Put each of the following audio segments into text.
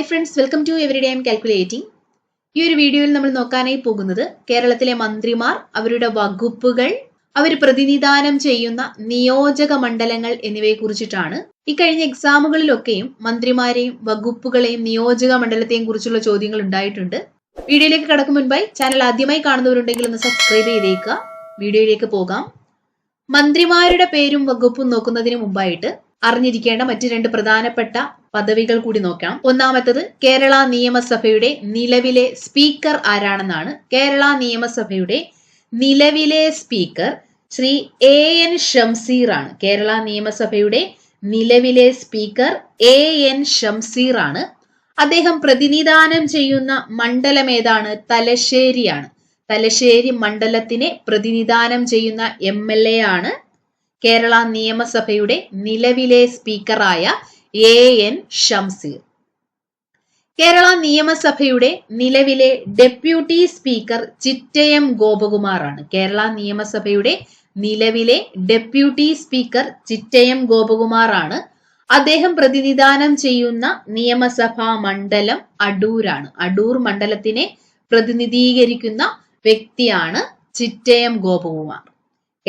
Hi friends welcome to every day M calculating ഈ ഒരു വീഡിയോയിൽ നമ്മൾ നോക്കാനായി പോകുന്നത് കേരളത്തിലെ മന്ത്രിമാർ അവരുടെ വകുപ്പുകൾ അവർ പ്രതിനിധാനം ചെയ്യുന്ന നിയോജക മണ്ഡലങ്ങൾ എന്നിവയെ കുറിച്ചിട്ടാണ്. ഇക്കഴിഞ്ഞ കഴിഞ്ഞ എക്സാമുകളിലൊക്കെയും മന്ത്രിമാരെയും വകുപ്പുകളെയും നിയോജക മണ്ഡലത്തെയും കുറിച്ചുള്ള ചോദ്യങ്ങൾ ഉണ്ടായിട്ടുണ്ട്. വീഡിയോയിലേക്ക് കടക്കും മുൻപായി ചാനൽ ആദ്യമായി കാണുന്നവരുണ്ടെങ്കിൽ ഒന്ന് സബ്സ്ക്രൈബ് ചെയ്തേക്കുക. വീഡിയോയിലേക്ക് പോകാം. മന്ത്രിമാരുടെ പേരും വകുപ്പും നോക്കുന്നതിന് മുമ്പായിട്ട് അറിഞ്ഞിരിക്കേണ്ട മറ്റ് രണ്ട് പ്രധാനപ്പെട്ട പദവികൾ കൂടി നോക്കാം. ഒന്നാമത്തത് കേരള നിയമസഭയുടെ നിലവിലെ സ്പീക്കർ ആരാണെന്നാണ്. കേരള നിയമസഭയുടെ നിലവിലെ speaker Shri A N Shamseer ആണ്. കേരള നിയമസഭയുടെ നിലവിലെ സ്പീക്കർ എ എൻ ഷംസീർ ആണ്. അദ്ദേഹം പ്രതിനിധാനം ചെയ്യുന്ന മണ്ഡലം ഏതാണ്? തലശ്ശേരിയാണ്. തലശ്ശേരി മണ്ഡലത്തിനെ പ്രതിനിധാനം ചെയ്യുന്ന എം എൽ എ ആണ്. കേരള നിയമസഭയുടെ നിലവിലെ സ്പീക്കറായ എ എൻ ഷംസീർ. കേരള നിയമസഭയുടെ നിലവിലെ ഡെപ്യൂട്ടി സ്പീക്കർ ചിറ്റയം ഗോപകുമാറാണ്. കേരള നിയമസഭയുടെ നിലവിലെ ഡെപ്യൂട്ടി സ്പീക്കർ ചിറ്റയം ഗോപകുമാറാണ്. അദ്ദേഹം പ്രതിനിധാനം ചെയ്യുന്ന നിയമസഭാ മണ്ഡലം അടൂരാണ്. അടൂർ മണ്ഡലത്തിനെ പ്രതിനിധീകരിക്കുന്ന വ്യക്തിയാണ് ചിറ്റയം ഗോപകുമാർ.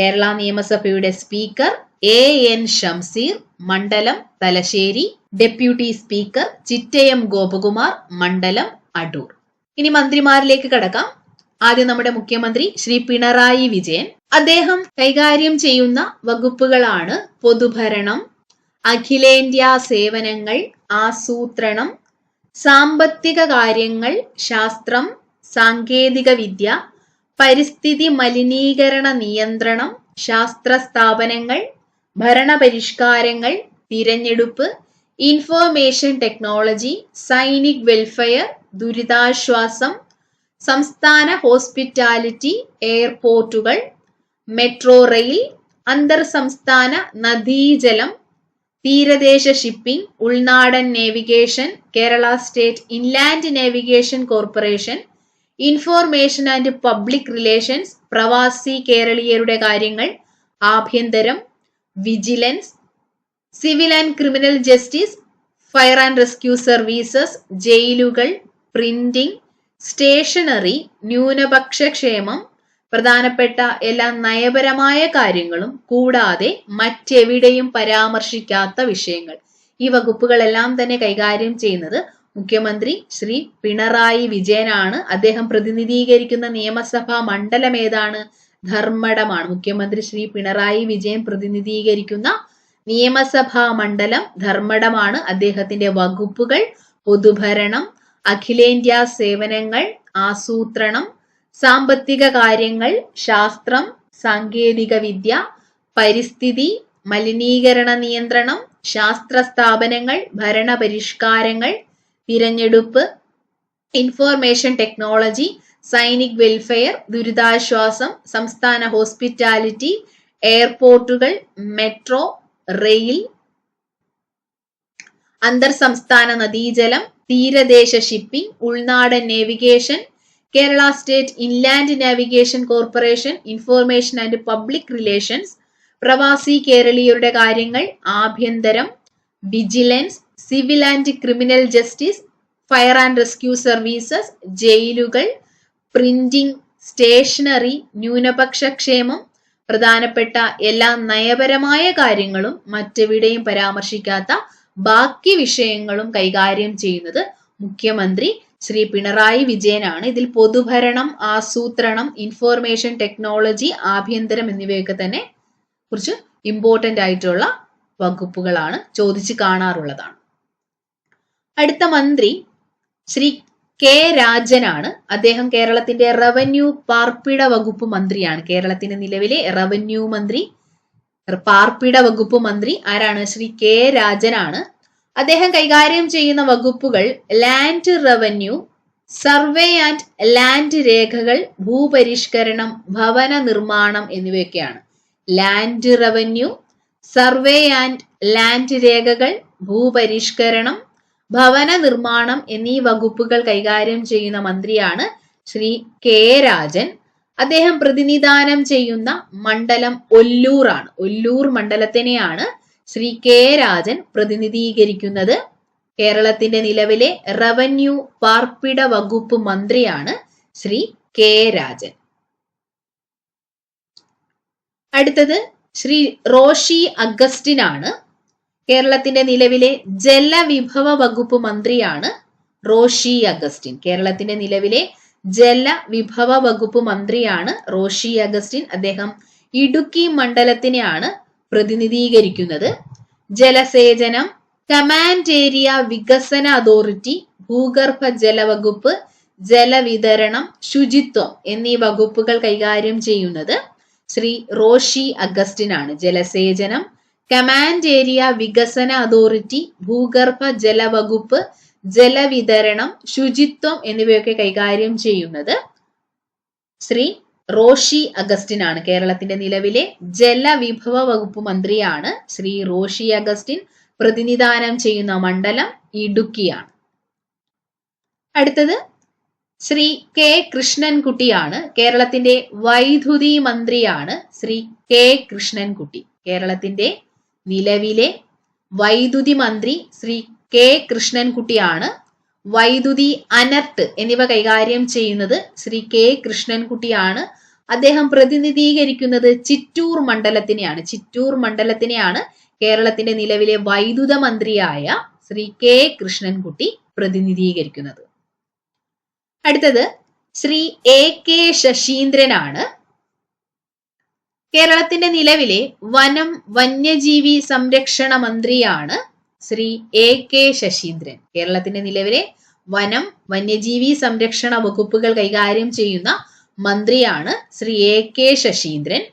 കേരള നിയമസഭയുടെ സ്പീക്കർ എ എൻ ഷംസീർ മണ്ഡലം തലശ്ശേരി ഡെപ്യൂട്ടി സ്പീക്കർ ചിറ്റയം ഗോപകുമാർ മണ്ഡലം അടൂർ. ഇനി മന്ത്രിമാരിലേക്ക് കടക്കാം. ആദ്യം നമ്മുടെ മുഖ്യമന്ത്രി ശ്രീ പിണറായി വിജയൻ. അദ്ദേഹം കൈകാര്യം ചെയ്യുന്ന വകുപ്പുകളാണ് പൊതുഭരണം അഖിലേന്ത്യാ സേവനങ്ങൾ ആസൂത്രണം സാമ്പത്തിക കാര്യങ്ങൾ ശാസ്ത്രം സാങ്കേതിക വിദ്യ പരിസ്ഥിതി മലിനീകരണ നിയന്ത്രണം ശാസ്ത്ര സ്ഥാപനങ്ങൾ ഭരണപരിഷ്കാരങ്ങൾ തിരഞ്ഞെടുപ്പ് ഇൻഫോർമേഷൻ ടെക്നോളജി സൈനിക് വെൽഫെയർ ദുരിതാശ്വാസം സംസ്ഥാന ഹോസ്പിറ്റാലിറ്റി എയർപോർട്ടുകൾ മെട്രോ റെയിൽ അന്തർ സംസ്ഥാന നദീജലം തീരദേശ ഷിപ്പിംഗ് ഉൾനാടൻ navigation Kerala state inland navigation corporation information and public relations പ്രവാസി കേരളീയരുടെ കാര്യങ്ങൾ ആഭ്യന്തരം vigilance civil and criminal justice fire and rescue services ജയിലുകൾ printing stationery ന്യൂനപക്ഷ ക്ഷേമം പ്രധാനപ്പെട്ട എല്ലാ നയപരമായ കാര്യങ്ങളും കൂടാതെ മറ്റെവിടെയും പരാമർശിക്കാത്ത വിഷയങ്ങൾ. ഈ വകുപ്പുകളെല്ലാം തന്നെ കൈകാര്യം ചെയ്യുന്നത് മുഖ്യമന്ത്രി ശ്രീ പിണറായി വിജയനാണ്. അദ്ദേഹം പ്രതിനിധീകരിക്കുന്ന നിയമസഭാ മണ്ഡലം ഏതാണ്? ധർമ്മടമാണ്. മുഖ്യമന്ത്രി ശ്രീ പിണറായി വിജയൻ പ്രതിനിധീകരിക്കുന്ന നിയമസഭാ മണ്ഡലം ധർമ്മടമാണ്. അദ്ദേഹത്തിന്റെ വകുപ്പുകൾ പൊതുഭരണം അഖിലേന്ത്യാ സേവനങ്ങൾ ആസൂത്രണം സാമ്പത്തിക കാര്യങ്ങൾ ശാസ്ത്രം സാങ്കേതിക വിദ്യ പരിസ്ഥിതി മലിനീകരണ നിയന്ത്രണം ശാസ്ത്ര സ്ഥാപനങ്ങൾ ഭരണപരിഷ്കാരങ്ങൾ തിരഞ്ഞെടുപ്പ് ഇൻഫോർമേഷൻ ടെക്നോളജി സൈനിക് വെൽഫെയർ ദുരിതാശ്വാസം സംസ്ഥാന ഹോസ്പിറ്റാലിറ്റി എയർപോർട്ടുകൾ മെട്രോ റെയിൽ അന്തർ സംസ്ഥാന നദീജലം തീരദേശ ഷിപ്പിംഗ് ഉൾനാടൻ navigation Kerala state inland navigation corporation information and public relations പ്രവാസി കേരളീയരുടെ കാര്യങ്ങൾ ആഭ്യന്തരം vigilance civil and criminal justice fire and rescue services ജയിലുകൾ printing stationery ന്യൂനപക്ഷ ക്ഷേമം പ്രധാനപ്പെട്ട എല്ലാ നയപരമായ കാര്യങ്ങളും മറ്റെവിടെയും പരാമർശിക്കാത്ത ബാക്കി വിഷയങ്ങളും കൈകാര്യം ചെയ്യുന്നത് മുഖ്യമന്ത്രി ശ്രീ പിണറായി വിജയനാണ്. ഇതിൽ പൊതുഭരണം ആസൂത്രണം ഇൻഫോർമേഷൻ ടെക്നോളജി ആഭ്യന്തരം എന്നിവയൊക്കെ തന്നെ കുറിച്ച് ഇമ്പോർട്ടന്റ് ആയിട്ടുള്ള വകുപ്പുകളാണ് ചോദിച്ചു കാണാറുള്ളതാണ്. അടുത്ത മന്ത്രി ശ്രീ കെ രാജനാണ്. അദ്ദേഹം കേരളത്തിന്റെ റവന്യൂ പാർപ്പിട വകുപ്പ് മന്ത്രിയാണ്. കേരളത്തിന്റെ നിലവിലെ റവന്യൂ മന്ത്രി പാർപ്പിട വകുപ്പ് മന്ത്രി ആരാണ്? ശ്രീ കെ രാജനാണ്. അദ്ദേഹം കൈകാര്യം ചെയ്യുന്ന വകുപ്പുകൾ land revenue survey and land രേഖകൾ ഭൂപരിഷ്കരണം ഭവന നിർമ്മാണം എന്നിവയൊക്കെയാണ്. Land revenue survey and land രേഖകൾ ഭൂപരിഷ്കരണം ഭവന നിർമ്മാണം എന്നീ വകുപ്പുകൾ കൈകാര്യം ചെയ്യുന്ന മന്ത്രിയാണ് ശ്രീ കെ രാജൻ. അദ്ദേഹം പ്രതിനിധാനം ചെയ്യുന്ന മണ്ഡലം ഒല്ലൂർ ആണ് ഒല്ലൂർ മണ്ഡലത്തിനെയാണ് ശ്രീ കെ രാജൻ പ്രതിനിധീകരിക്കുന്നത്. കേരളത്തിന്റെ നിലവിലെ റവന്യൂ പാർപ്പിട വകുപ്പ് മന്ത്രിയാണ് ശ്രീ കെ രാജൻ. അടുത്തത് ശ്രീ റോഷി അഗസ്റ്റിൻ ആണ് കേരളത്തിന്റെ നിലവിലെ ജലവിഭവ വകുപ്പ് മന്ത്രിയാണ് റോഷി അഗസ്റ്റിൻ. കേരളത്തിന്റെ നിലവിലെ ജലവിഭവ വകുപ്പ് മന്ത്രിയാണ് റോഷി അഗസ്റ്റിൻ. അദ്ദേഹം ഇടുക്കി മണ്ഡലത്തിനെയാണ് പ്രതിനിധീകരിക്കുന്നത്. ജലസേചനം കമാൻഡ് ഏരിയ വികസന അതോറിറ്റി ഭൂഗർഭ ജലവകുപ്പ് ജലവിതരണം ശുചിത്വം എന്നീ വകുപ്പുകൾ കൈകാര്യം ചെയ്യുന്നത് ശ്രീ റോഷി അഗസ്റ്റിനാണ്. ജലസേചനം കമാൻഡ് ഏരിയ വികസന അതോറിറ്റി ഭൂഗർഭ ജലവകുപ്പ് ജലവിതരണം ശുചിത്വം എന്നിവയൊക്കെ കൈകാര്യം ചെയ്യുന്നത് ശ്രീ റോഷി അഗസ്റ്റിൻ ആണ് കേരളത്തിന്റെ നിലവിലെ ജലവിഭവ വകുപ്പ് മന്ത്രിയാണ് ശ്രീ റോഷി അഗസ്റ്റിൻ. പ്രതിനിധാനം ചെയ്യുന്ന മണ്ഡലം ഇടുക്കിയാണ്. അടുത്തത് ശ്രീ കെ കൃഷ്ണൻകുട്ടിയാണ്. കേരളത്തിന്റെ വൈദ്യുതി മന്ത്രിയാണ് ശ്രീ കെ കൃഷ്ണൻകുട്ടി. കേരളത്തിന്റെ നിലവിലെ വൈദ്യുതി മന്ത്രി ശ്രീ കെ കൃഷ്ണൻകുട്ടിയാണ്. വൈദ്യുതി അനർട്ട് എന്നിവ കൈകാര്യം ചെയ്യുന്നത് ശ്രീ കെ കൃഷ്ണൻകുട്ടിയാണ്. അദ്ദേഹം പ്രതിനിധീകരിക്കുന്നത് ചിറ്റൂർ മണ്ഡലത്തിനെയാണ്. ചിറ്റൂർ മണ്ഡലത്തിനെയാണ് കേരളത്തിന്റെ നിലവിലെ വൈദ്യുത മന്ത്രിയായ ശ്രീ കെ കൃഷ്ണൻകുട്ടി പ്രതിനിധീകരിക്കുന്നത്. അടുത്തത് ശ്രീ എ കെ ശശീന്ദ്രനാണ്. കേരളത്തിന്റെ നിലവിലെ വനം വന്യജീവി സംരക്ഷണ മന്ത്രിയാണ് ശ്രീ എ കെ ശശീന്ദ്രൻ. കേരളത്തിന്റെ നിലവിലെ വനം വന്യജീവി സംരക്ഷണ വകുപ്പുകൾ കൈകാര്യം ചെയ്യുന്ന മന്ത്രിയാണ് ശ്രീ എ കെ ശശീന്ദ്രൻ.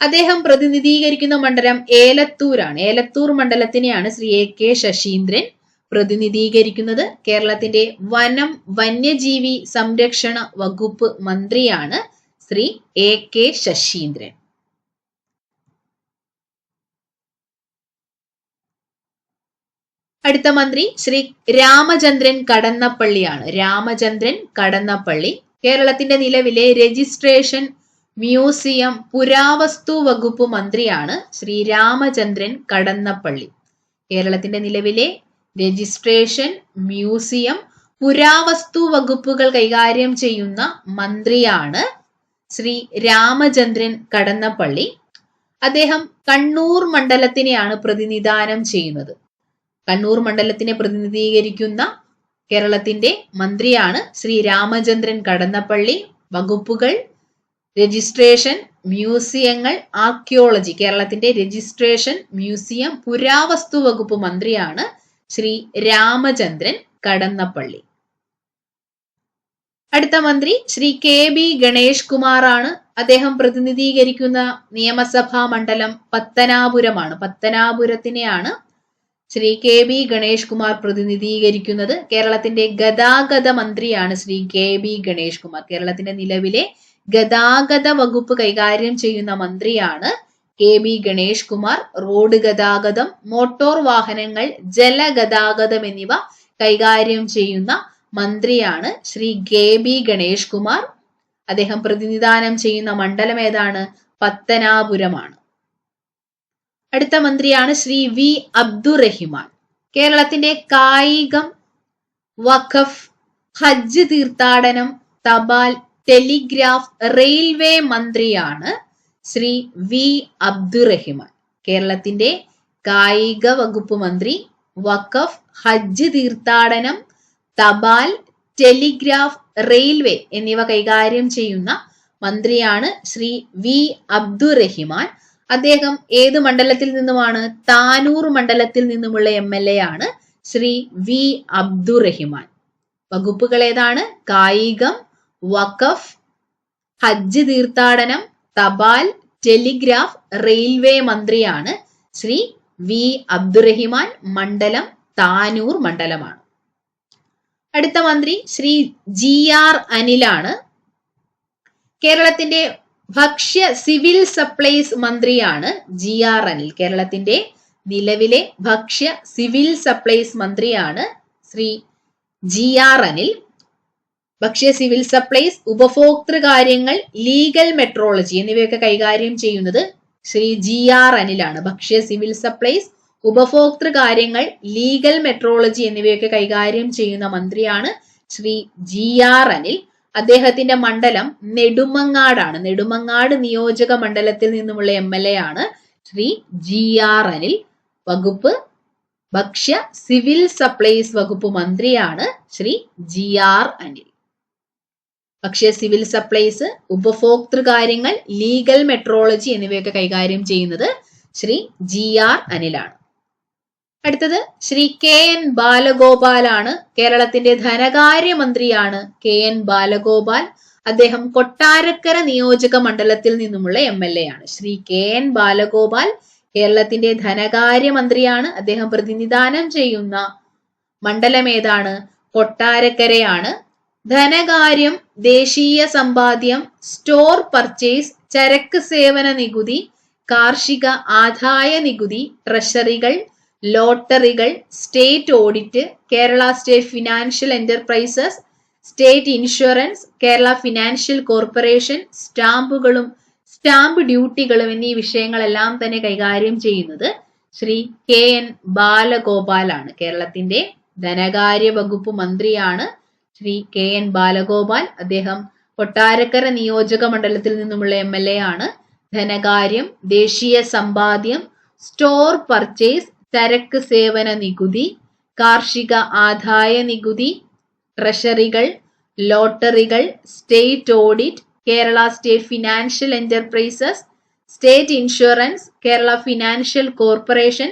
അദ്ദേഹം പ്രതിനിധീകരിക്കുന്ന മണ്ഡലം ഏലത്തൂരാണ്. ഏലത്തൂർ മണ്ഡലത്തിനെയാണ് ശ്രീ എ കെ ശശീന്ദ്രൻ പ്രതിനിധീകരിക്കുന്നത്. കേരളത്തിന്റെ വനം വന്യജീവി സംരക്ഷണ വകുപ്പ് മന്ത്രിയാണ് ശ്രീ എ കെ ശശീന്ദ്രൻ. അടുത്ത മന്ത്രി ശ്രീ രാമചന്ദ്രൻ കടന്നപ്പള്ളിയാണ്. രാമചന്ദ്രൻ കടന്നപ്പള്ളി. കേരളത്തിന്റെ നിലവിലെ രജിസ്ട്രേഷൻ മ്യൂസിയം പുരാവസ്തു വകുപ്പ് മന്ത്രിയാണ് ശ്രീ രാമചന്ദ്രൻ കടന്നപ്പള്ളി. കേരളത്തിന്റെ നിലവിലെ രജിസ്ട്രേഷൻ മ്യൂസിയം പുരാവസ്തു വകുപ്പുകൾ കൈകാര്യം ചെയ്യുന്ന മന്ത്രിയാണ് ശ്രീ രാമചന്ദ്രൻ കടന്നപ്പള്ളി. അദ്ദേഹം കണ്ണൂർ മണ്ഡലത്തിനെയാണ് പ്രതിനിധാനം ചെയ്യുന്നത്. കണ്ണൂർ മണ്ഡലത്തിനെ പ്രതിനിധീകരിക്കുന്ന കേരളത്തിന്റെ മന്ത്രിയാണ് ശ്രീ രാമചന്ദ്രൻ കടന്നപ്പള്ളി. വകുപ്പുകൾ രജിസ്ട്രേഷൻ മ്യൂസിയങ്ങൾ ആർക്കിയോളജി കേരളത്തിന്റെ രജിസ്ട്രേഷൻ മ്യൂസിയം പുരാവസ്തു വകുപ്പ് മന്ത്രിയാണ് ശ്രീ രാമചന്ദ്രൻ കടന്നപ്പള്ളി. അടുത്ത മന്ത്രി ശ്രീ കെ ബി ഗണേഷ് കുമാറാണ് അദ്ദേഹം പ്രതിനിധീകരിക്കുന്ന നിയമസഭാ മണ്ഡലം പത്തനാപുരമാണ്. പത്തനാപുരത്തിനെയാണ് ശ്രീ കെ ബി ഗണേഷ് കുമാർ പ്രതിനിധീകരിക്കുന്നത്. കേരളത്തിന്റെ ഗതാഗത മന്ത്രിയാണ് ശ്രീ കെ ബി ഗണേഷ് കുമാർ. കേരളത്തിന്റെ നിലവിലെ ഗതാഗത വകുപ്പ് കൈകാര്യം ചെയ്യുന്ന മന്ത്രിയാണ് K B Ganesh Kumar. Road ഗതാഗതം മോട്ടോർ വാഹനങ്ങൾ ജലഗതാഗതം എന്നിവ കൈകാര്യം ചെയ്യുന്ന മന്ത്രിയാണ് ശ്രീ കെ ബി ഗണേഷ് കുമാർ. അദ്ദേഹം പ്രതിനിധാനം ചെയ്യുന്ന മണ്ഡലം ഏതാണ്? പത്തനാപുരമാണ്. അടുത്ത മന്ത്രിയാണ് ശ്രീ വി അബ്ദുറഹിമാൻ. കേരളത്തിന്റെ കായികം വഖഫ് ഹജ്ജ് തീർത്ഥാടനം തപാൽ ടെലിഗ്രാഫ് റെയിൽവേ മന്ത്രിയാണ് ശ്രീ വി അബ്ദുറഹിമാൻ. കേരളത്തിന്റെ കായിക വകുപ്പ് മന്ത്രി വഖഫ് ഹജ്ജ് തീർത്ഥാടനം തപാൽ ടെലിഗ്രാഫ് റെയിൽവേ എന്നിവ കൈകാര്യം ചെയ്യുന്ന മന്ത്രിയാണ് ശ്രീ വി അബ്ദുറഹിമാൻ. അദ്ദേഹം ഏത് മണ്ഡലത്തിൽ നിന്നുമാണ്? താനൂർ മണ്ഡലത്തിൽ നിന്നുമുള്ള എം എൽ എ ആണ് ശ്രീ വി അബ്ദുറഹിമാൻ. വകുപ്പുകൾ ഏതാണ്? കായികം വഖഫ് ഹജ്ജ് തീർത്ഥാടനം തപാൽ ടെലിഗ്രാഫ് റെയിൽവേ മന്ത്രിയാണ് ശ്രീ വി അബ്ദുറഹിമാൻ. മണ്ഡലം താനൂർ മണ്ഡലമാണ്. അടുത്ത മന്ത്രി ശ്രീ ജി ആർ അനിലാണ്. കേരളത്തിന്റെ ഭക്ഷ്യ സിവിൽ സപ്ലൈസ് മന്ത്രിയാണ് ജി ആർ അനിൽ. കേരളത്തിന്റെ നിലവിലെ ഭക്ഷ്യ സിവിൽ സപ്ലൈസ് മന്ത്രിയാണ് ശ്രീ ജി ആർ അനിൽ. ഭക്ഷ്യ സിവിൽ സപ്ലൈസ് ഉപഭോക്തൃ കാര്യങ്ങൾ ലീഗൽ മെട്രോളജി എന്നിവയൊക്കെ കൈകാര്യം ചെയ്യുന്നത് ശ്രീ ജി ആർ അനിലാണ്. ഭക്ഷ്യ സിവിൽ സപ്ലൈസ് ഉപഭോക്തൃ കാര്യങ്ങൾ ലീഗൽ മെട്രോളജി എന്നിവയൊക്കെ കൈകാര്യം ചെയ്യുന്ന മന്ത്രിയാണ് ശ്രീ ജി ആർ അനിൽ. അദ്ദേഹത്തിന്റെ മണ്ഡലം നെടുമങ്ങാടാണ്. നെടുമങ്ങാട് നിയോജക മണ്ഡലത്തിൽ നിന്നുമുള്ള എം എൽ എ ആണ് ശ്രീ ജി ആർ അനിൽ. വകുപ്പ് ഭക്ഷ്യ സിവിൽ സപ്ലൈസ് വകുപ്പ് മന്ത്രിയാണ് ശ്രീ ജി ആർ അനിൽ. ഭക്ഷ്യ സിവിൽ സപ്ലൈസ് ഉപഭോക്തൃ കാര്യങ്ങൾ ലീഗൽ മെട്രോളജി എന്നിവയൊക്കെ കൈകാര്യം ചെയ്യുന്നത് ശ്രീ ജി ആർ അനിലാണ്. അടുത്തത് ശ്രീ കെ എൻ ബാലഗോപാലാണ് കേരളത്തിന്റെ ധനകാര്യമന്ത്രിയാണ് കെ എൻ ബാലഗോപാൽ. അദ്ദേഹം കൊട്ടാരക്കര നിയോജക മണ്ഡലത്തിൽ നിന്നുമുള്ള എം എൽ എ ആണ്. ശ്രീ കെ എൻ ബാലഗോപാൽ കേരളത്തിന്റെ ധനകാര്യമന്ത്രിയാണ്. അദ്ദേഹം പ്രതിനിധാനം ചെയ്യുന്ന മണ്ഡലം ഏതാണ്? കൊട്ടാരക്കരയാണ്. ധനകാര്യം ദേശീയ സമ്പാദ്യം സ്റ്റോർ പർച്ചേസ് ചരക്ക് സേവന നികുതി കാർഷിക ആദായ നികുതി ട്രഷറികൾ ലോട്ടറികൾ state audit Kerala state financial enterprises state insurance Kerala financial corporation സ്റ്റാമ്പുകളും സ്റ്റാമ്പ് ഡ്യൂട്ടികളും എന്നീ വിഷയങ്ങളെല്ലാം തന്നെ കൈകാര്യം ചെയ്യുന്നത് ശ്രീ കെ എൻ ബാലഗോപാലാണ്. കേരളത്തിന്റെ ധനകാര്യ വകുപ്പ് മന്ത്രിയാണ് ശ്രീ കെ എൻ ബാലഗോപാൽ. അദ്ദേഹം കൊട്ടാരക്കര നിയോജക മണ്ഡലത്തിൽ നിന്നുമുള്ള എം എൽ എ ആണ്. ധനകാര്യം ദേശീയ സമ്പാദ്യം സ്റ്റോർ പർച്ചേസ് ചരക്ക് സേവന നികുതി കാർഷിക ആദായ നികുതി ട്രഷറികൾ ലോട്ടറികൾ state audit Kerala state financial enterprises state insurance Kerala financial corporation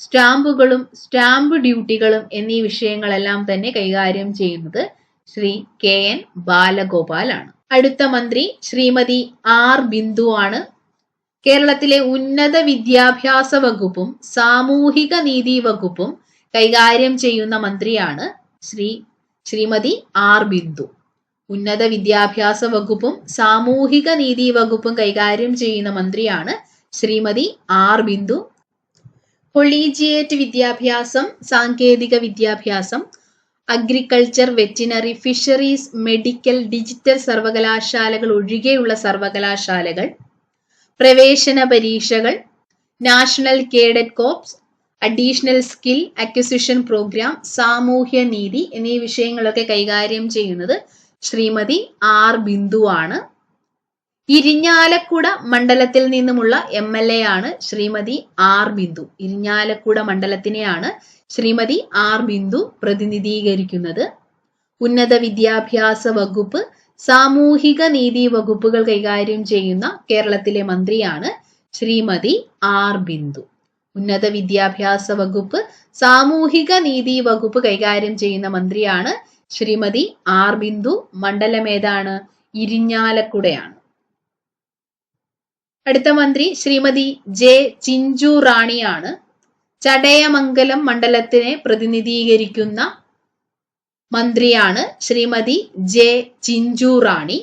സ്റ്റാമ്പുകളും സ്റ്റാമ്പ് ഡ്യൂട്ടികളും എന്നീ വിഷയങ്ങളെല്ലാം തന്നെ കൈകാര്യം ചെയ്യുന്നത് ശ്രീ കെ എൻ ബാലഗോപാലാണ്. അടുത്ത മന്ത്രി ശ്രീമതി ആർ ബിന്ദു ആണ് കേരളത്തിലെ ഉന്നത വിദ്യാഭ്യാസ വകുപ്പും സാമൂഹിക നീതി വകുപ്പും കൈകാര്യം ചെയ്യുന്ന മന്ത്രിയാണ് ശ്രീ ശ്രീമതി ആർ ബിന്ദു. ഉന്നത വിദ്യാഭ്യാസ വകുപ്പും സാമൂഹിക നീതി വകുപ്പും കൈകാര്യം ചെയ്യുന്ന മന്ത്രിയാണ് ശ്രീമതി ആർ ബിന്ദു. കൊളീജിയേറ്റ് വിദ്യാഭ്യാസം സാങ്കേതിക വിദ്യാഭ്യാസം agriculture veterinary fisheries medical digital സർവകലാശാലകൾ ഒഴികെയുള്ള സർവകലാശാലകൾ പ്രവേശന പരീക്ഷകൾ national cadet corps additional skill acquisition programme സാമൂഹ്യ നീതി എന്നീ വിഷയങ്ങളൊക്കെ കൈകാര്യം ചെയ്യുന്നത് ശ്രീമതി ആർ ബിന്ദു ആണ്. ഇരിഞ്ഞാലക്കുട മണ്ഡലത്തിൽ നിന്നുമുള്ള എം എൽ എ ആണ് ശ്രീമതി ആർ ബിന്ദു. ഇരിഞ്ഞാലക്കുട മണ്ഡലത്തിനെയാണ് ശ്രീമതി ആർ ബിന്ദു പ്രതിനിധീകരിക്കുന്നത്. ഉന്നത വിദ്യാഭ്യാസ വകുപ്പ് സാമൂഹിക നീതി വകുപ്പുകൾ കൈകാര്യം ചെയ്യുന്ന കേരളത്തിലെ മന്ത്രിയാണ് ശ്രീമതി ആർ ബിന്ദു. ഉന്നത വിദ്യാഭ്യാസ വകുപ്പ് സാമൂഹിക നീതി വകുപ്പ് കൈകാര്യം ചെയ്യുന്ന മന്ത്രിയാണ് ശ്രീമതി ആർ ബിന്ദു. മണ്ഡലം ഏതാണ്? ഇരിഞ്ഞാലക്കുടയാണ്. അടുത്ത മന്ത്രി ശ്രീമതി ജെ ചിഞ്ചു റാണിയാണ്. ചടയമംഗലം മണ്ഡലത്തിനെ പ്രതിനിധീകരിക്കുന്ന മന്ത്രിയാണ് ശ്രീമതി ജെ ചിഞ്ചു റാണി.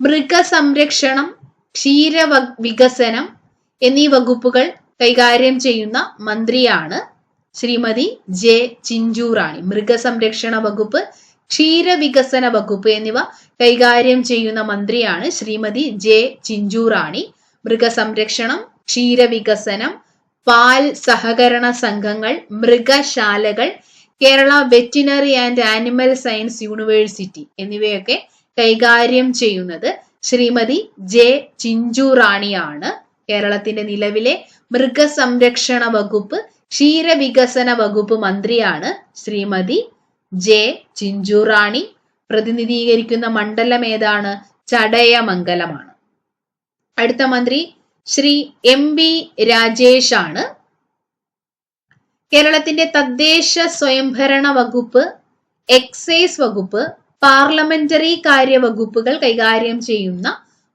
മൃഗസംരക്ഷണം ക്ഷീര വികസനം എന്നീ വകുപ്പുകൾ കൈകാര്യം ചെയ്യുന്ന മന്ത്രിയാണ് ശ്രീമതി ജെ ചിഞ്ചു റാണി. മൃഗസംരക്ഷണ വകുപ്പ് ക്ഷീര വികസന വകുപ്പ് എന്നിവ കൈകാര്യം ചെയ്യുന്ന മന്ത്രിയാണ് ശ്രീമതി ജെ ചിഞ്ചു റാണി. മൃഗസംരക്ഷണം ക്ഷീരവികസനം പാൽ സഹകരണ സംഘങ്ങൾ മൃഗശാലകൾ Kerala veterinary and animal science university എന്നിവയൊക്കെ കൈകാര്യം ചെയ്യുന്നത് ശ്രീമതി ജെ ചിഞ്ചു റാണിയാണ്. കേരളത്തിന്റെ നിലവിലെ മൃഗസംരക്ഷണ വകുപ്പ് ക്ഷീരവികസന വകുപ്പ് മന്ത്രിയാണ് ശ്രീമതി ജെ ചിഞ്ചു റാണി. പ്രതിനിധീകരിക്കുന്ന മണ്ഡലം ഏതാണ്? ചടയമംഗലമാണ്. അടുത്ത മന്ത്രി ശ്രീ എം ബി രാജേഷ് ആണ് കേരളത്തിന്റെ തദ്ദേശ സ്വയംഭരണ വകുപ്പ് എക്സൈസ് വകുപ്പ് പാർലമെന്ററി കാര്യ വകുപ്പുകൾ കൈകാര്യം ചെയ്യുന്ന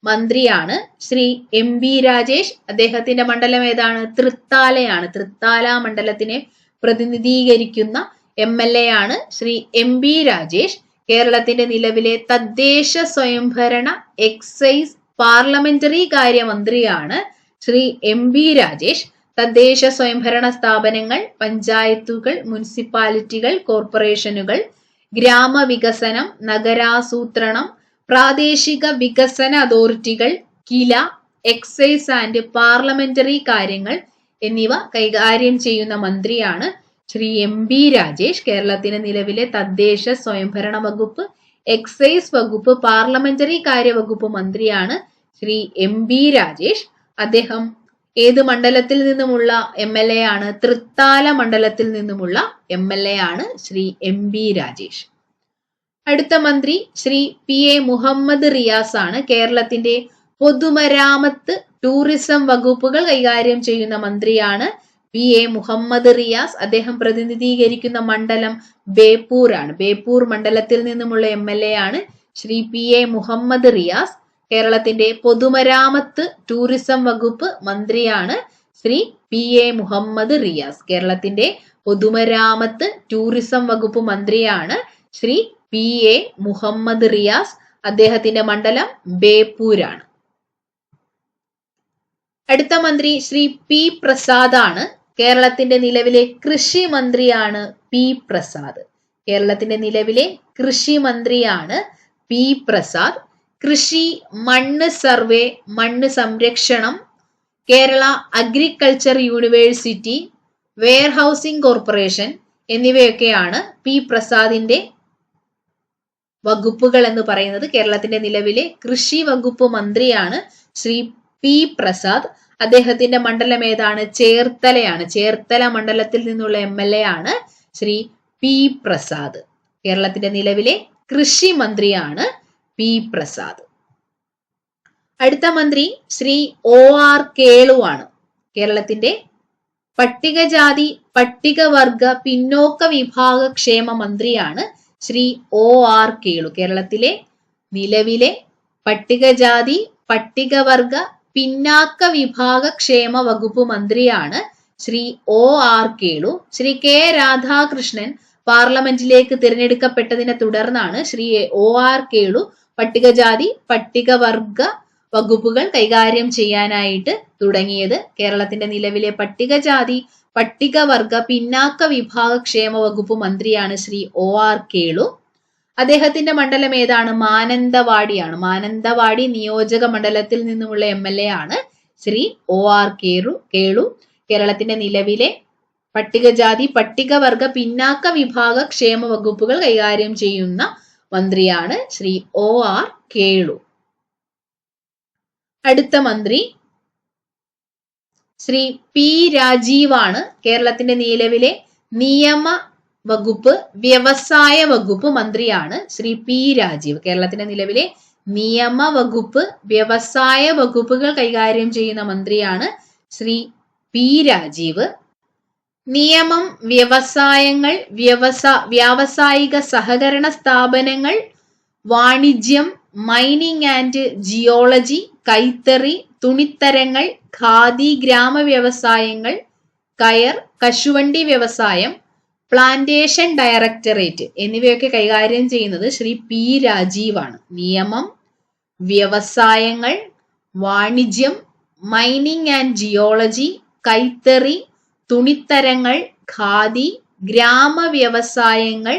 മന്ത്രിയാണ് ശ്രീ എം ബി രാജേഷ്. അദ്ദേഹത്തിന്റെ മണ്ഡലം ഏതാണ്? തൃത്താലയാണ്. തൃത്താല മണ്ഡലത്തിനെ പ്രതിനിധീകരിക്കുന്ന എം എൽ എ ആണ് ശ്രീ എം ബി രാജേഷ്. കേരളത്തിന്റെ നിലവിലെ തദ്ദേശ സ്വയംഭരണ എക്സൈസ് പാർലമെന്ററി കാര്യമന്ത്രിയാണ് ശ്രീ എം ബി രാജേഷ്. തദ്ദേശ സ്വയംഭരണ സ്ഥാപനങ്ങൾ പഞ്ചായത്തുകൾ മുനിസിപ്പാലിറ്റികൾ കോർപ്പറേഷനുകൾ ഗ്രാമവികസനം നഗരാസൂത്രണം പ്രാദേശിക വികസന അതോറിറ്റികൾ കില എക്സൈസ് ആൻഡ് പാർലമെന്ററി കാര്യങ്ങൾ എന്നിവ കൈകാര്യം ചെയ്യുന്ന മന്ത്രിയാണ് ശ്രീ എം ബി രാജേഷ്. കേരളത്തിന് നിലവിലെ തദ്ദേശ സ്വയംഭരണ വകുപ്പ് എക്സൈസ് വകുപ്പ് പാർലമെന്ററി കാര്യ വകുപ്പ് മന്ത്രിയാണ് ശ്രീ എം ബി രാജേഷ്. അദ്ദേഹം ഏത് മണ്ഡലത്തിൽ നിന്നുമുള്ള എം എൽ എ ആണ്? തൃത്താല മണ്ഡലത്തിൽ നിന്നുമുള്ള എം എൽ എ ആണ് ശ്രീ എം ബി രാജേഷ്. അടുത്ത മന്ത്രി ശ്രീ പി എ മുഹമ്മദ് റിയാസ് ആണ്. കേരളത്തിന്റെ പൊതുമരാമത്ത് ടൂറിസം വകുപ്പുകൾ കൈകാര്യം ചെയ്യുന്ന മന്ത്രിയാണ് പി എ മുഹമ്മദ് റിയാസ്. അദ്ദേഹം പ്രതിനിധീകരിക്കുന്ന മണ്ഡലം ബേപ്പൂർ ആണ് ബേപ്പൂർ മണ്ഡലത്തിൽ നിന്നുമുള്ള എം എൽ എ ആണ് ശ്രീ പി എ മുഹമ്മദ് റിയാസ്. കേരളത്തിന്റെ പൊതുമരാമത്ത് ടൂറിസം വകുപ്പ് മന്ത്രിയാണ് ശ്രീ പി എ മുഹമ്മദ് റിയാസ്. കേരളത്തിന്റെ പൊതുമരാമത്ത് ടൂറിസം വകുപ്പ് മന്ത്രിയാണ് ശ്രീ പി എ മുഹമ്മദ് റിയാസ്. അദ്ദേഹത്തിന്റെ മണ്ഡലം ബേപ്പൂരാണ്. അടുത്ത മന്ത്രി ശ്രീ പി പ്രസാദ് ആണ് കേരളത്തിന്റെ നിലവിലെ കൃഷി മന്ത്രിയാണ് പി പ്രസാദ്. കേരളത്തിന്റെ നിലവിലെ കൃഷി മന്ത്രിയാണ് പി പ്രസാദ്. കൃഷി മണ്ണ് സർവേ മണ്ണ് സംരക്ഷണം Kerala agriculture university warehousing corporation എന്നിവയൊക്കെയാണ് പി പ്രസാദിന്റെ വകുപ്പുകൾ എന്ന് പറയുന്നത്. കേരളത്തിന്റെ നിലവിലെ കൃഷി വകുപ്പ് മന്ത്രിയാണ് ശ്രീ പി പ്രസാദ്. അദ്ദേഹത്തിന്റെ മണ്ഡലം ഏതാണ്? ചേർത്തലയാണ്. ചേർത്തല മണ്ഡലത്തിൽ നിന്നുള്ള എം എൽ എ ആണ് ശ്രീ പി പ്രസാദ്. കേരളത്തിന്റെ നിലവിലെ കൃഷി മന്ത്രിയാണ് പി പ്രസാദ്. അടുത്ത മന്ത്രി ശ്രീ ഒ ആർ കേളു ആണ്. കേരളത്തിന്റെ പട്ടികജാതി പട്ടികവർഗ പിന്നോക്ക വിഭാഗ ക്ഷേമ മന്ത്രിയാണ് ശ്രീ ഒ ആർ കേളു. കേരളത്തിലെ നിലവിലെ പട്ടികജാതി പട്ടികവർഗ പിന്നാക്ക വിഭാഗ ക്ഷേമ വകുപ്പ് മന്ത്രിയാണ് Shri O R Kelu. Shri K Radhakrishnan പാർലമെന്റിലേക്ക് തിരഞ്ഞെടുക്കപ്പെട്ടതിനെ തുടർന്നാണ് ശ്രീ ഒ ആർ കേളു പട്ടികജാതി പട്ടികവർഗ വകുപ്പുകൾ കൈകാര്യം ചെയ്യാനായിട്ട് തുടങ്ങിയത് കേരളത്തിന്റെ നിലവിലെ പട്ടികജാതി പട്ടികവർഗ പിന്നാക്ക വിഭാഗ ക്ഷേമ വകുപ്പ് മന്ത്രിയാണ് ശ്രീ ഒ ആർ കേളു. അദ്ദേഹത്തിന്റെ മണ്ഡലം ഏതാണ്? മാനന്തവാടിയാണ്. മാനന്തവാടി നിയോജക മണ്ഡലത്തിൽ നിന്നുമുള്ള എം എൽ എ ആണ് ശ്രീ ഒ ആർ കേളു കേളു. കേരളത്തിന്റെ നിലവിലെ പട്ടികജാതി പട്ടികവർഗ പിന്നാക്ക വിഭാഗ ക്ഷേമ വകുപ്പുകൾ കൈകാര്യം ചെയ്യുന്ന മന്ത്രിയാണ് ശ്രീ ഒ ആർ കേളു. അടുത്ത മന്ത്രി ശ്രീ പി രാജീവാണ്. കേരളത്തിന്റെ നിലവിലെ നിയമ വകുപ്പ് വ്യവസായ വകുപ്പ് മന്ത്രിയാണ് ശ്രീ പി രാജീവ്. കേരളത്തിന്റെ നിലവിലെ നിയമ വകുപ്പ് വ്യവസായ വകുപ്പുകൾ കൈകാര്യം ചെയ്യുന്ന മന്ത്രിയാണ് ശ്രീ പി രാജീവ്. നിയമം വ്യവസായങ്ങൾ വ്യവസാ വ്യാവസായിക സഹകരണ സ്ഥാപനങ്ങൾ വാണിജ്യം മൈനിങ് ആൻഡ് ജിയോളജി കൈത്തറി തുണിത്തരങ്ങൾ ഖാദി ഗ്രാമ വ്യവസായങ്ങൾ കയർ കശുവണ്ടി വ്യവസായം പ്ലാന്റേഷൻ ഡയറക്ടറേറ്റ് എന്നിവയൊക്കെ കൈകാര്യം ചെയ്യുന്നത് ശ്രീ പി രാജീവാണ്. നിയമം വ്യവസായങ്ങൾ വാണിജ്യം മൈനിങ് ആൻഡ് ജിയോളജി കൈത്തറി തുണിത്തരങ്ങൾ ഖാദി ഗ്രാമ വ്യവസായങ്ങൾ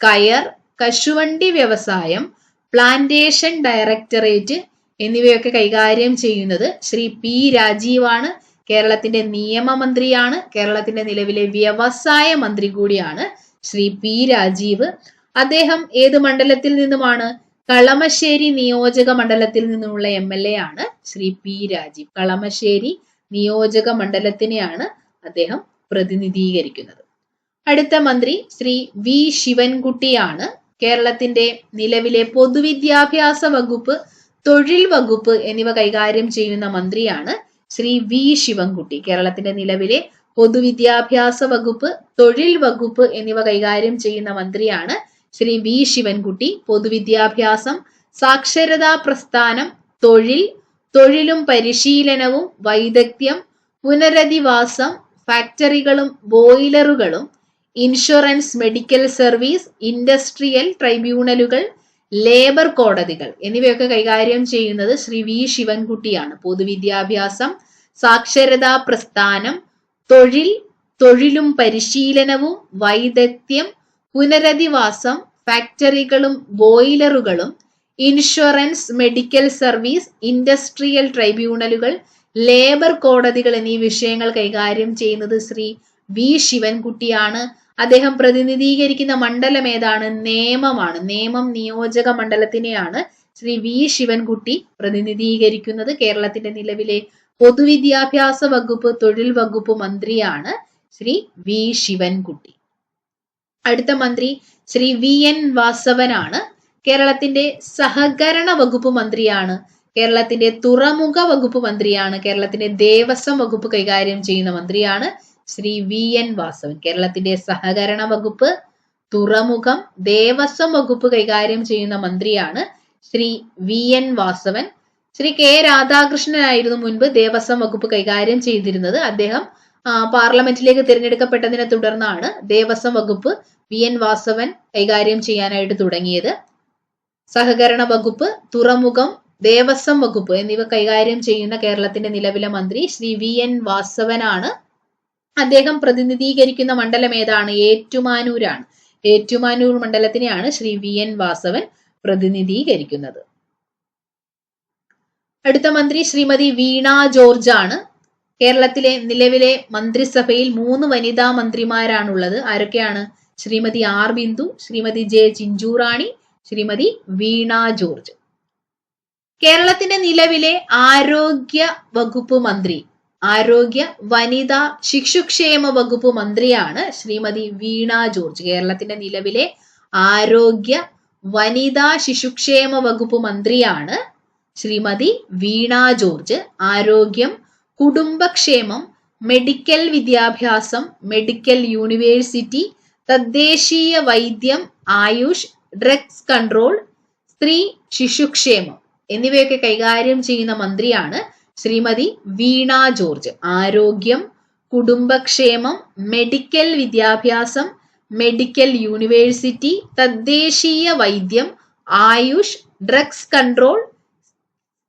കയർ കശുവണ്ടി വ്യവസായം പ്ലാന്റേഷൻ ഡയറക്ടറേറ്റ് എന്നിവയൊക്കെ കൈകാര്യം ചെയ്യുന്നത് ശ്രീ പി രാജീവാണ്. കേരളത്തിന്റെ നിയമമന്ത്രിയാണ്. കേരളത്തിന്റെ നിലവിലെ വ്യവസായ മന്ത്രി കൂടിയാണ് ശ്രീ പി രാജീവ്. അദ്ദേഹം ഏത് മണ്ഡലത്തിൽ നിന്നുമാണ്? കളമശ്ശേരി നിയോജക മണ്ഡലത്തിൽ നിന്നുമുള്ള എം എൽ എ ആണ് ശ്രീ പി രാജീവ്. കളമശ്ശേരി നിയോജക മണ്ഡലത്തിനെയാണ് അദ്ദേഹം പ്രതിനിധീകരിക്കുന്നത്. അടുത്ത മന്ത്രി ശ്രീ വി ശിവൻകുട്ടിയാണ് കേരളത്തിന്റെ നിലവിലെ പൊതുവിദ്യാഭ്യാസ വകുപ്പ് തൊഴിൽ വകുപ്പ് എന്നിവ കൈകാര്യം ചെയ്യുന്ന മന്ത്രിയാണ് ശ്രീ വി ശിവൻകുട്ടി. കേരളത്തിന്റെ നിലവിലെ പൊതുവിദ്യാഭ്യാസ വകുപ്പ് തൊഴിൽ വകുപ്പ് എന്നിവ കൈകാര്യം ചെയ്യുന്ന മന്ത്രിയാണ് ശ്രീ വി ശിവൻകുട്ടി. പൊതുവിദ്യാഭ്യാസം സാക്ഷരതാ പ്രസ്ഥാനം തൊഴിൽ തൊഴിലും പരിശീലനവും വൈദഗ്ധ്യം പുനരധിവാസം ഫാക്ടറികളും ബോയിലറുകളും ഇൻഷുറൻസ് മെഡിക്കൽ സർവീസ് ഇൻഡസ്ട്രിയൽ ട്രൈബ്യൂണലുകൾ ലേബർ കോടതികൾ എന്നിവയൊക്കെ കൈകാര്യം ചെയ്യുന്നത് ശ്രീ വി ശിവൻകുട്ടിയാണ്. പൊതുവിദ്യാഭ്യാസം സാക്ഷരതാ പ്രസ്ഥാനം തൊഴിൽ തൊഴിലും പരിശീലനവും വൈദഗ്ധ്യം പുനരധിവാസം ഫാക്ടറികളും ബോയിലറുകളും ഇൻഷുറൻസ് മെഡിക്കൽ സർവീസ് ഇൻഡസ്ട്രിയൽ ട്രൈബ്യൂണലുകൾ ലേബർ കോടതികൾ എന്നീ വിഷയങ്ങൾ കൈകാര്യം ചെയ്യുന്നത് ശ്രീ വി ശിവൻകുട്ടിയാണ്. അദ്ദേഹം പ്രതിനിധീകരിക്കുന്ന മണ്ഡലം ഏതാണ്? നേമമാണ്. നേമം നിയോജക മണ്ഡലത്തിനെയാണ് ശ്രീ വി ശിവൻകുട്ടി പ്രതിനിധീകരിക്കുന്നത്. കേരളത്തിന്റെ നിലവിലെ പൊതുവിദ്യാഭ്യാസ വകുപ്പ് തൊഴിൽ വകുപ്പ് മന്ത്രിയാണ് ശ്രീ വി ശിവൻകുട്ടി. അടുത്ത മന്ത്രി ശ്രീ വി എൻ വാസവനാണ്. കേരളത്തിന്റെ സഹകരണ വകുപ്പ് മന്ത്രിയാണ് കേരളത്തിന്റെ തുറമുഖ വകുപ്പ് മന്ത്രിയാണ്. കേരളത്തിന്റെ ദേവസ്വം വകുപ്പ് കൈകാര്യം ചെയ്യുന്ന മന്ത്രിയാണ് ശ്രീ വി എൻ വാസവൻ. കേരളത്തിന്റെ സഹകരണ വകുപ്പ് തുറമുഖം ദേവസ്വം വകുപ്പ് കൈകാര്യം ചെയ്യുന്ന മന്ത്രിയാണ് Shri V N Vasavan. Shri K രാധാകൃഷ്ണനായിരുന്നു മുൻപ് ദേവസ്വം വകുപ്പ് കൈകാര്യം ചെയ്തിരുന്നത്. അദ്ദേഹം പാർലമെന്റിലേക്ക് തിരഞ്ഞെടുക്കപ്പെട്ടതിനെ തുടർന്നാണ് ദേവസ്വം വകുപ്പ് വി എൻ വാസവൻ കൈകാര്യം ചെയ്യാനായിട്ട് തുടങ്ങിയത്. സഹകരണ വകുപ്പ് തുറമുഖം ദേവസ്വം വകുപ്പ് എന്നിവ കൈകാര്യം ചെയ്യുന്ന കേരളത്തിന്റെ നിലവിലെ മന്ത്രി ശ്രീ വി എൻ വാസവനാണ്. അദ്ദേഹം പ്രതിനിധീകരിക്കുന്ന മണ്ഡലം ഏതാണ്? ഏറ്റുമാനൂരാണ്. ഏറ്റുമാനൂർ മണ്ഡലത്തിനെയാണ് ശ്രീ വി എൻ വാസവൻ പ്രതിനിധീകരിക്കുന്നത്. അടുത്ത മന്ത്രി ശ്രീമതി വീണ ജോർജ് ആണ് കേരളത്തിലെ നിലവിലെ മന്ത്രിസഭയിൽ മൂന്ന് വനിതാ മന്ത്രിമാരാണുള്ളത്. ആരൊക്കെയാണ്? Shrimati R Bindu Shrimati J Chinchurani Shrimati Veena George. കേരളത്തിന്റെ നിലവിലെ ആരോഗ്യ വകുപ്പ് മന്ത്രി ആരോഗ്യ വനിതാ ശിശുക്ഷേമ വകുപ്പ് മന്ത്രിയാണ് ശ്രീമതി വീണ ജോർജ്. കേരളത്തിന്റെ നിലവിലെ ആരോഗ്യ വനിതാ ശിശുക്ഷേമ വകുപ്പ് മന്ത്രിയാണ് ശ്രീമതി വീണ ജോർജ്. ആരോഗ്യം കുടുംബക്ഷേമം മെഡിക്കൽ വിദ്യാഭ്യാസം മെഡിക്കൽ യൂണിവേഴ്സിറ്റി തദ്ദേശീയ വൈദ്യം ആയുഷ് ഡ്രഗ്സ് കൺട്രോൾ സ്ത്രീ ശിശുക്ഷേമം. എന്നിവയൊക്കെ കൈകാര്യം ചെയ്യുന്ന മന്ത്രിയാണ് ശ്രീമതി വീണ ജോർജ്. ആരോഗ്യം കുടുംബക്ഷേമം മെഡിക്കൽ വിദ്യാഭ്യാസം മെഡിക്കൽ യൂണിവേഴ്സിറ്റി തദ്ദേശീയ വൈദ്യം ആയുഷ് ഡ്രഗ്സ് കൺട്രോൾ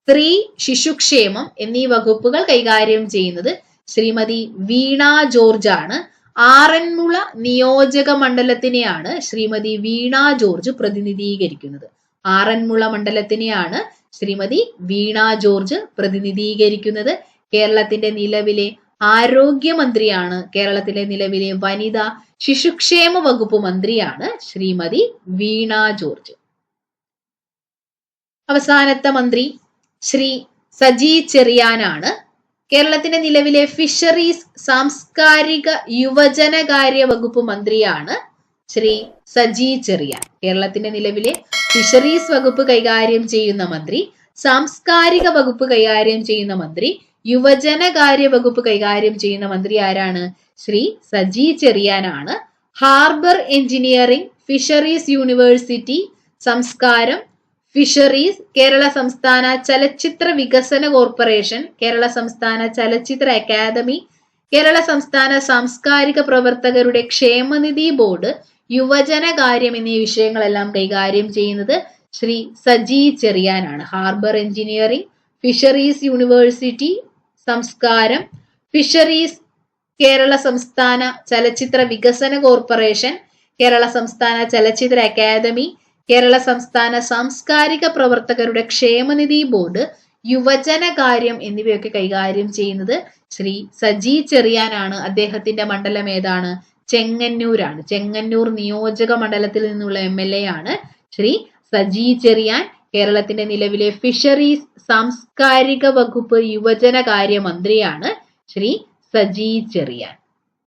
സ്ത്രീ ശിശുക്ഷേമം എന്നീ വകുപ്പുകൾ കൈകാര്യം ചെയ്യുന്നത് ശ്രീമതി വീണ ജോർജ് ആണ് ആറന്മുള നിയോജക മണ്ഡലത്തിനെയാണ് ശ്രീമതി വീണ ജോർജ് പ്രതിനിധീകരിക്കുന്നത്. ആറന്മുള മണ്ഡലത്തിനെയാണ് ശ്രീമതി വീണ ജോർജ് പ്രതിനിധീകരിക്കുന്നത് കേരളത്തിന്റെ നിലവിലെ ആരോഗ്യമന്ത്രിയാണ്. കേരളത്തിലെ നിലവിലെ വനിതാ ശിശുക്ഷേമ വകുപ്പ് മന്ത്രിയാണ് ശ്രീമതി വീണ ജോർജ്. അവസാനത്തെ മന്ത്രി ശ്രീ സജി ചെറിയാനാണ്. കേരളത്തിന്റെ നിലവിലെ ഫിഷറീസ് സാംസ്കാരിക യുവജനകാര്യ വകുപ്പ് മന്ത്രിയാണ് ശ്രീ സജി ചെറിയാൻ. കേരളത്തിന്റെ നിലവിലെ ഫിഷറീസ് വകുപ്പ് കൈകാര്യം ചെയ്യുന്ന മന്ത്രി സാംസ്കാരിക വകുപ്പ് കൈകാര്യം ചെയ്യുന്ന മന്ത്രി യുവജനകാര്യ വകുപ്പ് കൈകാര്യം ചെയ്യുന്ന മന്ത്രി ആരാണ്? ശ്രീ സജി ചെറിയാനാണ്. ഹാർബർ എഞ്ചിനീയറിംഗ് ഫിഷറീസ് യൂണിവേഴ്സിറ്റി സംസ്കാരം ഫിഷറീസ് കേരള സംസ്ഥാന ചലച്ചിത്ര വികസന കോർപ്പറേഷൻ കേരള സംസ്ഥാന ചലച്ചിത്ര അക്കാദമി കേരള സംസ്ഥാന സാംസ്കാരിക പ്രവർത്തകരുടെ ക്ഷേമനിധി ബോർഡ് യുവജന കാര്യം എന്നീ വിഷയങ്ങളെല്ലാം കൈകാര്യം ചെയ്യുന്നത് ശ്രീ സജി ചെറിയാനാണ്. ഹാർബർ എഞ്ചിനീയറിംഗ് ഫിഷറീസ് യൂണിവേഴ്സിറ്റി സംസ്കാരം ഫിഷറീസ് കേരള സംസ്ഥാന ചലച്ചിത്ര വികസന കോർപ്പറേഷൻ കേരള സംസ്ഥാന ചലച്ചിത്ര അക്കാദമി കേരള സംസ്ഥാന സാംസ്കാരിക പ്രവർത്തകരുടെ ക്ഷേമനിധി ബോർഡ് യുവജനകാര്യം എന്നിവയൊക്കെ കൈകാര്യം ചെയ്യുന്നത് ശ്രീ സജി ചെറിയാനാണ്. അദ്ദേഹത്തിന്റെ മണ്ഡലം ഏതാണ്? ചെങ്ങന്നൂരാണ്. ചെങ്ങന്നൂർ നിയോജക മണ്ഡലത്തിൽ നിന്നുള്ള എം എൽ എ ആണ് ശ്രീ സജി ചെറിയാൻ. കേരളത്തിന്റെ നിലവിലെ ഫിഷറീസ് സാംസ്കാരിക വകുപ്പ് യുവജനകാര്യ മന്ത്രിയാണ് ശ്രീ സജി ചെറിയാൻ.